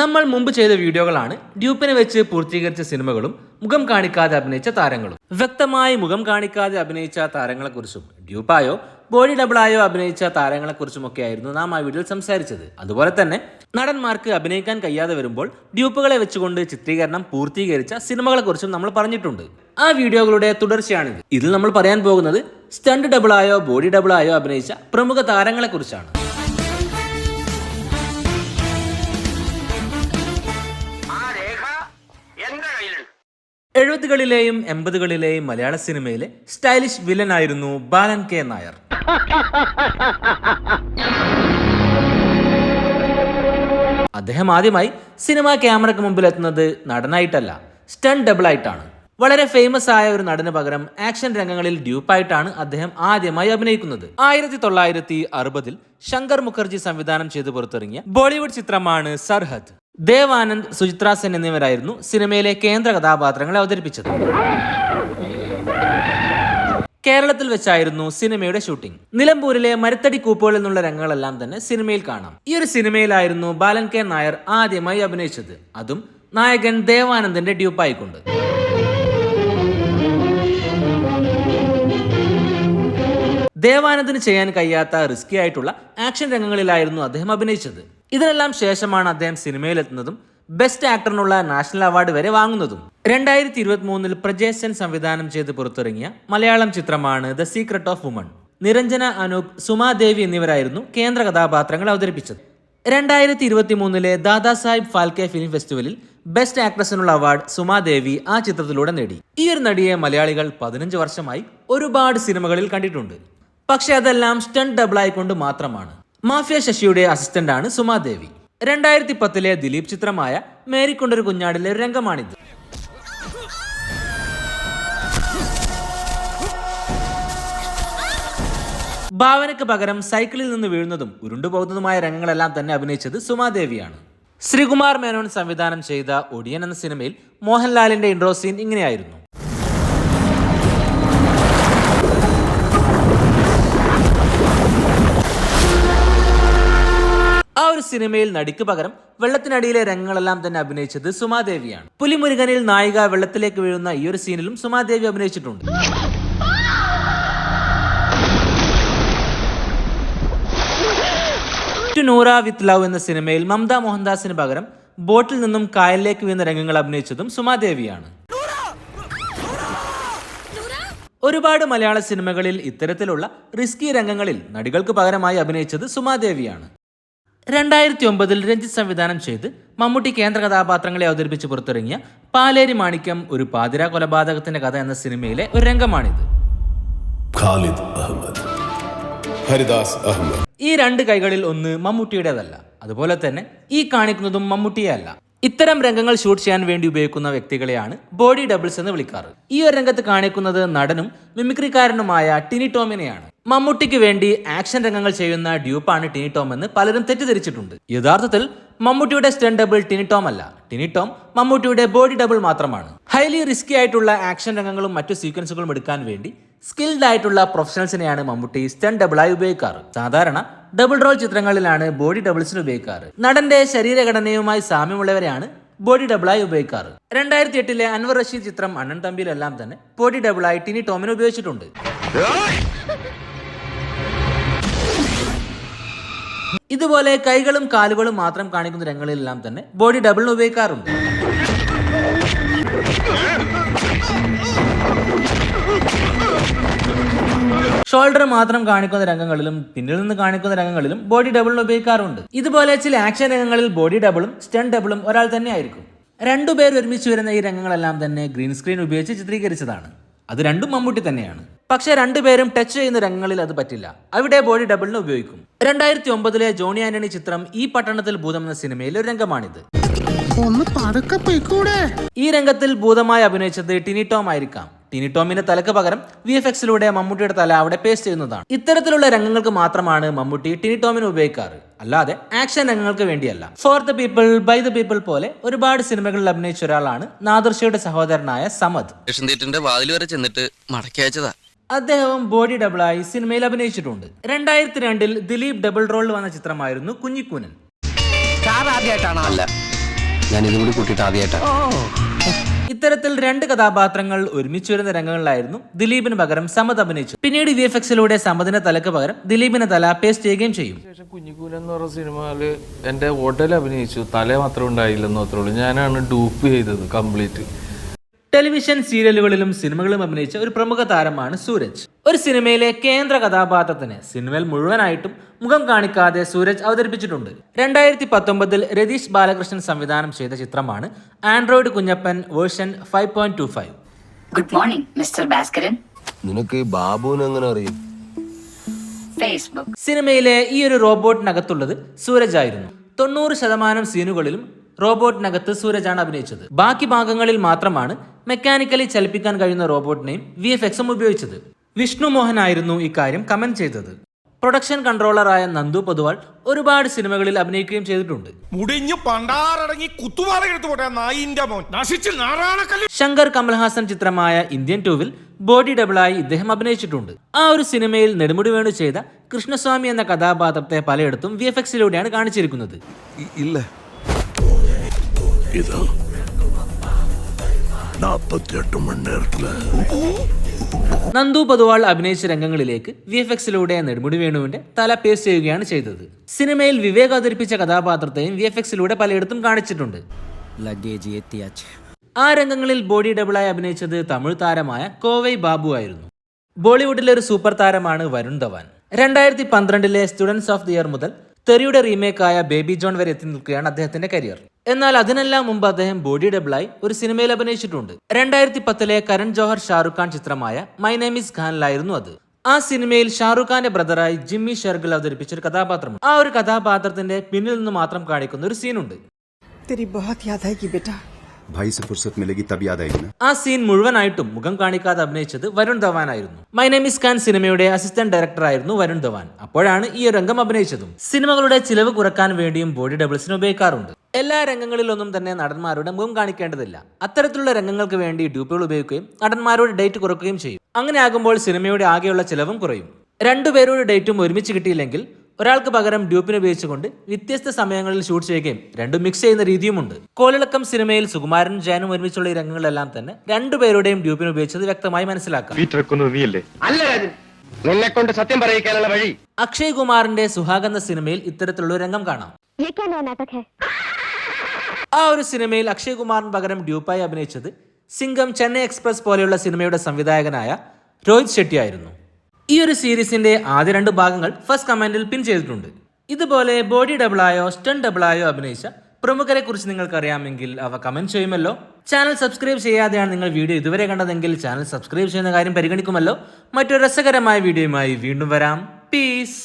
നമ്മൾ മുമ്പ് ചെയ്ത വീഡിയോകളാണ് ഡ്യൂപ്പിനെ വെച്ച് പൂർത്തീകരിച്ച സിനിമകളും മുഖം കാണിക്കാതെ അഭിനയിച്ച താരങ്ങളും. വ്യക്തമായി മുഖം കാണിക്കാതെ അഭിനയിച്ച താരങ്ങളെക്കുറിച്ചും ഡ്യൂപ്പായോ ബോഡി ഡബിളായോ അഭിനയിച്ച താരങ്ങളെക്കുറിച്ചുമൊക്കെ ആയിരുന്നു നാം ആ വീഡിയോയിൽ സംസാരിച്ചത്. അതുപോലെ തന്നെ നടന്മാർക്ക് അഭിനയിക്കാൻ കഴിയാതെ വരുമ്പോൾ ഡ്യൂപ്പുകളെ വെച്ചുകൊണ്ട് ചിത്രീകരണം പൂർത്തീകരിച്ച സിനിമകളെക്കുറിച്ചും നമ്മൾ പറഞ്ഞിട്ടുണ്ട്. ആ വീഡിയോകളുടെ തുടർച്ചയാണിത്. ഇതിൽ നമ്മൾ പറയാൻ പോകുന്നത് സ്റ്റണ്ട് ഡബിളായോ ബോഡി ഡബിളായോ അഭിനയിച്ച പ്രമുഖ താരങ്ങളെക്കുറിച്ചാണ്. എഴുപതുകളിലെയും എൺപതുകളിലെയും മലയാള സിനിമയിലെ സ്റ്റൈലിഷ് വില്ലൻ ആയിരുന്നു ബാലൻ കെ നായർ. അദ്ദേഹം ആദ്യമായി സിനിമാ ക്യാമറയ്ക്ക് മുമ്പിൽ എത്തുന്നത് നടനായിട്ടല്ല സ്റ്റൺ ഡബിൾ ആയിട്ടാണ് വളരെ ഫേമസ് ആയ ഒരു നടന് പകരം ആക്ഷൻ രംഗങ്ങളിൽ ഡ്യൂപ്പായിട്ടാണ് അദ്ദേഹം ആദ്യമായി അഭിനയിക്കുന്നത്. ആയിരത്തി തൊള്ളായിരത്തി അറുപതിൽ ശങ്കർ മുഖർജി സംവിധാനം ചെയ്ത് പുറത്തിറങ്ങിയ ബോളിവുഡ് ചിത്രമാണ് സർഹദ്. ദേവാനന്ദ് സുചിത്ര സെൻ എന്നിവരായിരുന്നു സിനിമയിലെ കേന്ദ്ര കഥാപാത്രങ്ങളെ അവതരിപ്പിച്ചത്. കേരളത്തിൽ വെച്ചായിരുന്നു സിനിമയുടെ ഷൂട്ടിംഗ്. നിലമ്പൂരിലെ മരത്തടി കൂപ്പുകളിൽ നിന്നുള്ള രംഗങ്ങളെല്ലാം തന്നെ സിനിമയിൽ കാണാം. ഈ ഒരു സിനിമയിലായിരുന്നു ബാലൻ കെ നായർ ആദ്യമായി അഭിനയിച്ചത്. അതും നായകൻ ദേവാനന്ദന്റെ ഡ്യൂപ്പായിക്കൊണ്ട്. ദേവാനന്ദിന് ചെയ്യാൻ കഴിയാത്ത റിസ്കി ആയിട്ടുള്ള ആക്ഷൻ രംഗങ്ങളിലായിരുന്നു അദ്ദേഹം അഭിനയിച്ചത്. ഇതിനെല്ലാം ശേഷമാണ് അദ്ദേഹം സിനിമയിലെത്തുന്നതും ബെസ്റ്റ് ആക്ടറിനുള്ള നാഷണൽ അവാർഡ് വരെ വാങ്ങുന്നതും. രണ്ടായിരത്തി ഇരുപത്തി മൂന്നിൽ പ്രജേശൻ സംവിധാനം ചെയ്ത് പുറത്തിറങ്ങിയ മലയാളം ചിത്രമാണ് the secret of woman Niranjana Anoop Sumadevi എന്നിവരായിരുന്നു കേന്ദ്ര കഥാപാത്രങ്ങൾ അവതരിപ്പിച്ചത്. രണ്ടായിരത്തി ഇരുപത്തി മൂന്നിലെ ദാദാസാഹിബ് ഫാൽക്കെ ഫിലിം ഫെസ്റ്റിവലിൽ ബെസ്റ്റ് ആക്ട്രസിനുള്ള അവാർഡ് സുമാദേവി ആ ചിത്രത്തിലൂടെ നേടി. ഈ ഒരു നടിയെ മലയാളികൾ പതിനഞ്ച് വർഷമായി ഒരുപാട് സിനിമകളിൽ കണ്ടിട്ടുണ്ട്. പക്ഷെ അതെല്ലാം സ്റ്റണ്ട് ഡബിൾ ആയിക്കൊണ്ട് മാത്രമാണ്. മാഫിയ ശശിയുടെ അസിസ്റ്റന്റ് ആണ് സുമാദേവി രണ്ടായിരത്തി പത്തിലെ ദിലീപ് ചിത്രമായ മേരിക്കൊണ്ടൊരു കുഞ്ഞാടിലെ ഒരു രംഗമാണിത്. ഭാവനയ്ക്ക് പകരം സൈക്കിളിൽ നിന്ന് വീഴുന്നതും ഉരുണ്ടുപോകുന്നതുമായ രംഗങ്ങളെല്ലാം തന്നെ അഭിനയിച്ചത് സുമാദേവിയാണ് ശ്രീകുമാർ മേനോൻ സംവിധാനം ചെയ്ത ഒടിയൻ എന്ന സിനിമയിൽ മോഹൻലാലിന്റെ ഇൻട്രോ സീൻ ഇങ്ങനെയായിരുന്നു. സിനിമയിൽ നടിക്ക് പകരം വെള്ളത്തിനടിയിലെ രംഗങ്ങളെല്ലാം തന്നെ അഭിനയിച്ചത് സുമാദേവിയാണ് പുലിമുരുകനിൽ നായിക വെള്ളത്തിലേക്ക് വീഴുന്ന ഈ ഒരു സീനിലും സുമാദേവി അഭിനയിച്ചിട്ടുണ്ട്. നൂറ വിത്ത് ലവ് എന്ന സിനിമയിൽ മമത മോഹൻദാസിന് പകരം ബോട്ടിൽ നിന്നും കായലിലേക്ക് വീഴുന്ന രംഗങ്ങൾ അഭിനയിച്ചതും സുമാദേവിയാണ് ഒരുപാട് മലയാള സിനിമകളിൽ ഇത്തരത്തിലുള്ള റിസ്കി രംഗങ്ങളിൽ നടികൾക്ക് പകരമായി അഭിനയിച്ചത് സുമാദേവിയാണ് രണ്ടായിരത്തി ഒമ്പതിൽ രഞ്ജിത്ത് സംവിധാനം ചെയ്ത് മമ്മൂട്ടി കേന്ദ്ര കഥാപാത്രങ്ങളെ അവതരിപ്പിച്ച് പുറത്തിറങ്ങിയ പാലേരി മാണിക്യം ഒരു പാതിര കൊലപാതകത്തിന്റെ കഥ എന്ന സിനിമയിലെ ഒരു രംഗമാണിത്. ഖാലിദ് അഹമ്മദ്. ഹരിദാസ് അഹമ്മദ്. ഈ രണ്ട് കൈകളിൽ ഒന്ന് മമ്മൂട്ടിയുടേതല്ല. അതുപോലെ തന്നെ ഈ കാണിക്കുന്നതും മമ്മൂട്ടിയെ അല്ല. ഇത്തരം രംഗങ്ങൾ ഷൂട്ട് ചെയ്യാൻ വേണ്ടി ഉപയോഗിക്കുന്ന വ്യക്തികളെയാണ് ബോഡി ഡബിൾസ് എന്ന് വിളിക്കാറ്. ഈ ഒരു രംഗത്ത് കാണിക്കുന്നത് നടനും മിമിക്രിക്കാരനുമായ ടിനി ടോമിനെയാണ്. മമ്മൂട്ടിക്ക് വേണ്ടി ആക്ഷൻ രംഗങ്ങൾ ചെയ്യുന്ന ഡ്യൂപ്പാണ് ടിനി ടോം എന്ന് പലരും തെറ്റിദ്ധരിച്ചിട്ടുണ്ട്. യഥാർത്ഥത്തിൽ മമ്മൂട്ടിയുടെ സ്റ്റണ്ട് ഡബിൾ ടിനി ടോം അല്ല. ടിനി ടോം മമ്മൂട്ടിയുടെ ബോഡി ഡബിൾ മാത്രമാണ്. ഹൈലി റിസ്കി ആയിട്ടുള്ള ആക്ഷൻ രംഗങ്ങളും മറ്റു സീക്വൻസുകളും എടുക്കാൻ വേണ്ടി സ്കിൽഡ് ആയിട്ടുള്ള പ്രൊഫഷണൽസിനെയാണ് മമ്മൂട്ടി സ്റ്റൺ ഡബിളായി ഉപയോഗിക്കാറ്. സാധാരണ ഡബിൾ റോൾ ചിത്രങ്ങളിലാണ് ബോഡി ഡബിൾസിന് ഉപയോഗിക്കാറ്. നടന്റെ ശരീരഘടനയുമായി സാമ്യമുള്ളവരെയാണ് ബോഡി ഡബിളായി ഉപയോഗിക്കാറ്. രണ്ടായിരത്തി എട്ടിലെ അൻവർ റഷീദ് ചിത്രം അണ്ണൻ തമ്പിയിലെല്ലാം തന്നെ ബോഡി ഡബിളായി ടിനി ടോമിനെ ഉപയോഗിച്ചിട്ടുണ്ട്. ഇതുപോലെ കൈകളും കാലുകളും മാത്രം കാണിക്കുന്ന രംഗങ്ങളിലെല്ലാം തന്നെ ബോഡി ഡബിളിന് ഉപയോഗിക്കാറുണ്ട്. ഷോൾഡർ മാത്രം കാണിക്കുന്ന രംഗങ്ങളിലും പിന്നിൽ നിന്ന് കാണിക്കുന്ന രംഗങ്ങളിലും ബോഡി ഡബിൾ ഉപയോഗിക്കാറുണ്ട്. ഇതുപോലെ ചില ആക്ഷൻ രംഗങ്ങളിൽ ബോഡി ഡബിളും സ്റ്റൺ ഡബിളും ഒരാൾ തന്നെ ആയിരിക്കും. രണ്ടുപേർ ഒരുമിച്ച് വരുന്ന ഈ രംഗങ്ങളെല്ലാം തന്നെ ഗ്രീൻ സ്ക്രീൻ ഉപയോഗിച്ച് ചിത്രീകരിച്ചതാണ്. അത് രണ്ടും മമ്മൂട്ടി തന്നെയാണ്. പക്ഷേ രണ്ടുപേരും ടച്ച് ചെയ്യുന്ന രംഗങ്ങളിൽ അത് പറ്റില്ല. അവിടെ ബോഡി ഡബിളിന് ഉപയോഗിക്കും. രണ്ടായിരത്തി ഒമ്പതിലെ ജോണി ആന്റണി ചിത്രം ഈ പട്ടണത്തിൽ ഭൂതം എന്ന സിനിമയിൽ ഒരു രംഗമാണിത്. ഒന്ന് പതുക്കെ ഈ രംഗത്തിൽ ഭൂതമായി അഭിനയിച്ചത് ടിനി ടോം ആയിരിക്കാം. ടിനി ടോമിന്റെ തലക്ക് പകരം വി എഫ് എക്സിലൂടെ മമ്മൂട്ടിയുടെ തല അവിടെ പേസ്റ്റ് ചെയ്യുന്നതാണ്. ഇത്തരത്തിലുള്ള രംഗങ്ങൾക്ക് മാത്രമാണ് മമ്മൂട്ടി ടിനി ടോമിനെ ഉപയോഗിക്കാറ്. അല്ലാതെ ആക്ഷൻ രംഗങ്ങൾക്ക് വേണ്ടിയല്ല. For the people by the people പോലെ ഒരുപാട് സിനിമകളിൽ അഭിനയിച്ച ഒരാളാണ് നാദർഷയുടെ സഹോദരനായ സമദ്. തിയേറ്ററിന്റെ വാതിൽ വരെ ചെന്നിട്ട് മടക്കി അയച്ചതാ. അദ്ദേഹം ബോഡി ഡബിളായി സിനിമയിൽ അഭിനയിച്ചിട്ടുണ്ട്. രണ്ടായിരത്തി രണ്ടിൽ ദിലീപ് ഡബിൾ റോളിൽ വന്ന ചിത്രമായിരുന്നു കുഞ്ഞിക്കൂനൻ. ആദ്യമായിട്ടാണോ ഞാൻ ഇതും കൂടി കൂട്ടിയിട്ട് ആദ്യമായിട്ടാ ഇത്തരത്തിൽ രണ്ട് കഥാപാത്രങ്ങൾ ഒരുമിച്ച് വരുന്ന രംഗങ്ങളിലായിരുന്നു ദിലീപിന് പകരം സമത് അഭിനയിച്ചു പിന്നീട് വി എഫ് എക്സിലൂടെ സമതിന്റെ തലക്ക് പകരം ദിലീപിന്റെ തല പേസ്റ്റ് ചെയ്യുകയും ചെയ്യും. കുഞ്ഞിക്കൂല കുഞ്ഞിക്കൂലൻ എന്ന് പറഞ്ഞ സിനിമയിൽ എന്റെ ഉടൽ അഭിനയിച്ചു. തല മാത്രം ഉണ്ടായില്ലെന്ന് മാത്രമേ ഉള്ളൂ. ഞാനാണ് ഡൂപ്പ് ചെയ്തത് കംപ്ലീറ്റ്. ടെലിവിഷൻ സീരിയലുകളിലും സിനിമകളിലും അഭിനയിച്ച ഒരു പ്രമുഖ താരമാണ് സൂരജ്. ഒരു സിനിമയിലെ കേന്ദ്ര കഥാപാത്രത്തിന് സിനിമയിൽ മുഴുവനായിട്ടും മുഖം കാണിക്കാതെ സൂരജ് അവതരിപ്പിച്ചിട്ടുണ്ട്. രണ്ടായിരത്തി പത്തൊമ്പതിൽ രതീഷ് ബാലകൃഷ്ണൻ സംവിധാനം ചെയ്ത ചിത്രമാണ് android Kunjappan version five point two five. Good morning mister Bhaskaran നിനക്ക് ബാബുവിനെ എങ്ങനെ അറിയും? ഫേസ്ബുക്ക് സിനിമയിലെ ഈ ഒരു റോബോട്ടിനകത്തുള്ളത് സൂരജ് ആയിരുന്നു. തൊണ്ണൂറ് ശതമാനം സീനുകളിലും റോബോട്ടിനകത്ത് സൂരജാണ് അഭിനയിച്ചത്. ബാക്കി ഭാഗങ്ങളിൽ മാത്രമാണ് മെക്കാനിക്കലി ചലിപ്പിക്കാൻ കഴിയുന്ന റോബോട്ടിനെയും വി എഫ് എക്സും ഉപയോഗിച്ചത്. വിഷ്ണു മോഹൻ ആയിരുന്നു ഇക്കാര്യം കമന്റ് ചെയ്തത്. പ്രൊഡക്ഷൻ കൺട്രോളറായ നന്ദു പൊതുവാൾ ഒരുപാട് സിനിമകളിൽ അഭിനയിക്കുകയും ചെയ്തിട്ടുണ്ട്. മുടിഞ്ഞു പണ്ടാറടങ്ങി മോൻ. ശങ്കർ കമൽഹാസൻ ചിത്രമായ ഇന്ത്യൻ ടൂവിൽ ബോഡി ഡബിളായി ഇദ്ദേഹം അഭിനയിച്ചിട്ടുണ്ട്. ആ ഒരു സിനിമയിൽ നെടുമുടി വേണു ചെയ്ത കൃഷ്ണസ്വാമി എന്ന കഥാപാത്രത്തെ പലയിടത്തും വി എഫ് എക്സിലൂടെയാണ് കാണിച്ചിരിക്കുന്നത്. ഇല്ല. ഇതാ. നന്ദു പൊതുവാൾ അഭിനയിച്ച രംഗങ്ങളിലേക്ക് വി എഫ് എക്സിലൂടെ നെടുമുടി വേണുവിന്റെ തല പേസ്റ്റ് ചെയ്യുകയാണ് ചെയ്തത്. സിനിമയിൽ വിവേക് അവതരിപ്പിച്ച കഥാപാത്രത്തെയും വി എഫ് എക്സിലൂടെ പലയിടത്തും കാണിച്ചിട്ടുണ്ട് ആ രംഗങ്ങളിൽ ബോഡി ഡബിളായി അഭിനയിച്ചത് തമിഴ് താരമായ കോവൈ ബാബു ആയിരുന്നു. ബോളിവുഡിലെ ഒരു സൂപ്പർ താരമാണ് വരുൺ ധവാൻ. രണ്ടായിരത്തി പന്ത്രണ്ടിലെ സ്റ്റുഡൻസ് ഓഫ് ദി ഇയർ മുതൽ തെറിയുടെ റീമേക്കായ ബേബി ജോൺ വരെ എത്തി നിൽക്കുകയാണ് അദ്ദേഹത്തിന്റെ കരിയർ. എന്നാൽ അതിനെല്ലാം മുമ്പ് അദ്ദേഹം ബോഡി ഡബിളായി ഒരു സിനിമയിൽ അഭിനയിച്ചിട്ടുണ്ട്. രണ്ടായിരത്തി പത്തിലെ കരൺ ജോഹർ ഷാറുഖ് ഖാൻ ചിത്രമായ മൈ നെയിം ഇസ് ഖാനിലായിരുന്നു അത്. ആ സിനിമയിൽ ഷാറുഖ് ഖാന്റെ ബ്രദറായി ജിമ്മി ഷെർഗിൽ അവതരിപ്പിച്ച ഒരു കഥാപാത്രം ആ ഒരു കഥാപാത്രത്തിന്റെ പിന്നിൽ നിന്ന് മാത്രം കാണിക്കുന്ന ഒരു സീനുണ്ട്. ഭായി സെ ഫുർസത്ത് മിലകി തബി യാദായിരുന്നു ആ സീൻ മുഴുവനായിട്ടും മുഖം കാണിക്കാതെ അഭിനയിച്ചത് വരുൺ ധവാൻ ആയിരുന്നു. മൈ നെയിം ഇസ് ഖാൻ സിനിമയുടെ അസിസ്റ്റന്റ് ഡയറക്ടർ ആയിരുന്നു വരുൺ ധവാൻ. അപ്പോഴാണ് ഈ ഒരു രംഗം അഭിനയിച്ചതും. സിനിമകളുടെ ചിലവ് കുറയ്ക്കാൻ വേണ്ടിയും ബോഡി ഡബിൾസിന് ഉപയോഗിക്കാറുണ്ട്. എല്ലാ രംഗങ്ങളിലൊന്നും തന്നെ നടന്മാരുടെ മുഖം കാണിക്കേണ്ടതില്ല. അത്തരത്തിലുള്ള രംഗങ്ങൾക്ക് വേണ്ടി ഡ്യൂപ്പുകൾ ഉപയോഗിക്കുകയും നടന്മാരുടെ ഡേറ്റ് കുറക്കുകയും ചെയ്യും. അങ്ങനെ ആകുമ്പോൾ സിനിമയുടെ ആകെയുള്ള ചിലവും കുറയും. രണ്ടുപേരുടെ ഡേറ്റും ഒരുമിച്ച് കിട്ടിയില്ലെങ്കിൽ ഒരാൾക്ക് പകരം ഡ്യൂപ്പിനെ ഉപയോഗിച്ചുകൊണ്ട് വ്യത്യസ്ത സമയങ്ങളിൽ ഷൂട്ട് ചെയ്യുകയും രണ്ടും മിക്സ് ചെയ്യുന്ന രീതിയുമുണ്ട്. കോലിളക്കം സിനിമയിൽ സുകുമാരനും ജയനും ഒരുമിച്ചുള്ള ഈ രംഗങ്ങളെല്ലാം തന്നെ രണ്ടുപേരുടെയും ഡ്യൂപ്പിനെ ഉപയോഗിച്ചത് വ്യക്തമായി മനസ്സിലാക്കാം. നിന്നെ കൊണ്ട് സത്യം പറയിക്കാനുള്ള വഴി. അക്ഷയ് കുമാറിന്റെ സുഹാഗ് എന്ന സിനിമയിൽ ഇത്തരത്തിലുള്ള രംഗം കാണാം. ആ ഒരു സിനിമയിൽ അക്ഷയ് കുമാറിന് പകരം ഡ്യൂപ്പായി അഭിനയിച്ചത് സിംഗം ചെന്നൈ എക്സ്പ്രസ് പോലെയുള്ള സിനിമയുടെ സംവിധായകനായ രോഹിത് ഷെട്ടി ആയിരുന്നു ഈ ഒരു സീരീസിന്റെ ആദ്യ രണ്ട് ഭാഗങ്ങൾ ഫസ്റ്റ് കമന്റിൽ പിൻ ചെയ്തിട്ടുണ്ട്. ഇതുപോലെ ബോഡി ഡബിളായോ സ്റ്റൺ ഡബിളായോ അഭിനയിച്ച പ്രമുഖരെ കുറിച്ച് നിങ്ങൾക്ക് അറിയാമെങ്കിൽ അവ കമന്റ് ചെയ്യുമല്ലോ. ചാനൽ സബ്സ്ക്രൈബ് ചെയ്യാതെയാണ് നിങ്ങൾ വീഡിയോ ഇതുവരെ കണ്ടതെങ്കിൽ ചാനൽ സബ്സ്ക്രൈബ് ചെയ്യുന്ന കാര്യം പരിഗണിക്കുമല്ലോ. മറ്റൊരു രസകരമായ വീഡിയോയുമായി വീണ്ടും വരാം. പീസ്